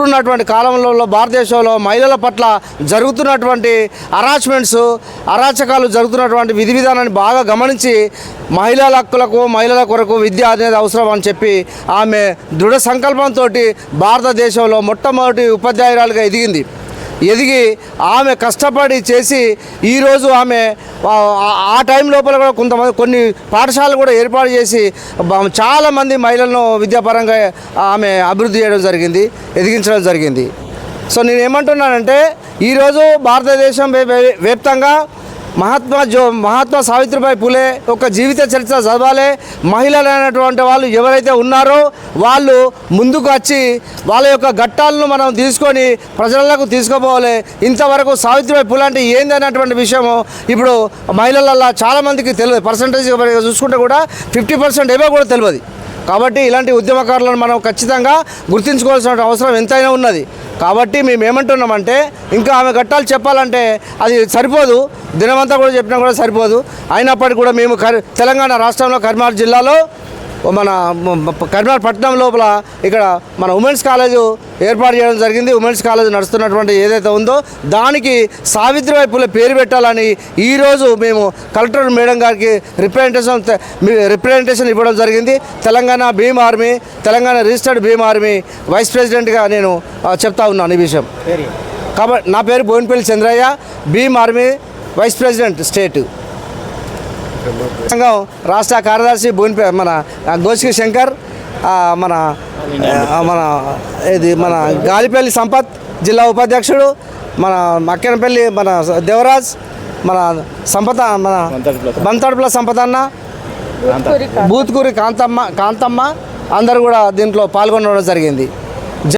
ఇప్పుడున్నటువంటి కాలంలో భారతదేశంలో మహిళల పట్ల జరుగుతున్నటువంటి అరాచ్మెంట్స్ అరాచకాలు జరుగుతున్నటువంటి విధి విధానాన్ని బాగా గమనించి మహిళల హక్కులకు మహిళల కొరకు విద్య అనేది అవసరం అని చెప్పి ఆమె దృఢ సంకల్పంతో భారతదేశంలో మొట్టమొదటి ఉపాధ్యాయురాలుగా ఎదిగింది. ఎదిగి ఆమె కష్టపడి చేసి ఈరోజు ఆమె ఆ- టైం లోపల కూడా కొంతమంది కొన్ని పాఠశాలలు కూడా ఏర్పాటు చేసి చాలామంది మహిళలను విద్యాపరంగా ఆమె అభివృద్ధి చేయడం జరిగింది ఎదిగించడం జరిగింది. సో నేను ఏమంటున్నానంటే ఈరోజు భారతదేశం వే- వ్యాప్తంగా మహాత్మా జో మహాత్మా సావిత్రిబాయి పులే ఒక జీవిత చరిత్ర చదవాలి. మహిళలు అనేటువంటి వాళ్ళు ఎవరైతే ఉన్నారో వాళ్ళు ముందుకు వచ్చి వాళ్ళ యొక్క ఘట్టాలను మనం తీసుకొని ప్రజలకు తీసుకుపోవాలి. ఇంతవరకు సావిత్రిబాయి పులే అంటే ఏంది అనేటువంటి విషయము ఇప్పుడు మహిళలలో చాలామందికి తెలియదు. పర్సంటేజ్ చూసుకుంటే కూడా ఫిఫ్టీ పర్సెంట్ ఏమో కూడా తెలియదు. కాబట్టి ఇలాంటి ఉద్యమకారులను మనం ఖచ్చితంగా గుర్తించుకోవాల్సిన అవసరం ఎంతైనా ఉన్నది. కాబట్టి మేము ఏమంటున్నామంటే ఇంకా ఆమె ఘట్టాలు చెప్పాలంటే అది సరిపోదు. దినమంతా కూడా చెప్పినా కూడా సరిపోదు. అయినప్పటికీ కూడా మేము కర్ తెలంగాణ రాష్ట్రంలో కరీంనగర్ జిల్లాలో మన కరీంనగర్ పట్టణం లోపల ఇక్కడ మన ఉమెన్స్ కాలేజ్ ఏర్పాటు చేయడం జరిగింది. ఉమెన్స్ కాలేజ్ నడుస్తున్నటువంటి ఏదైతే ఉందో దానికి సావిత్రిబాయి పులే పేరు పెట్టాలని ఈరోజు మేము కలెక్టర్ మేడం గారికి రిప్రజెంటేషన్ రిప్రజెంటేషన్ ఇవ్వడం జరిగింది. Telangana Bhim army Telangana registered Bhim army vice ప్రెసిడెంట్గా నేను చెప్తా ఉన్నాను ఈ విషయం. కాబట్టి నా పేరు Boinapalli Chandraiah. Bhim army vice president state సంఘం రాష్ట్ర కార్యదర్శి భువనపే మన గోసికి శంకర్ మన మన ఇది మన గాలిపల్లి సంపత్ జిల్లా ఉపాధ్యక్షుడు మన మక్కెనపల్లి మన దేవరాజ్ మన సంపద మన బంతడుపుల సంపద అన్న బూత్కూరి కాంతమ్మ కాంతమ్మ అందరూ కూడా దీంట్లో పాల్గొనడం జరిగింది.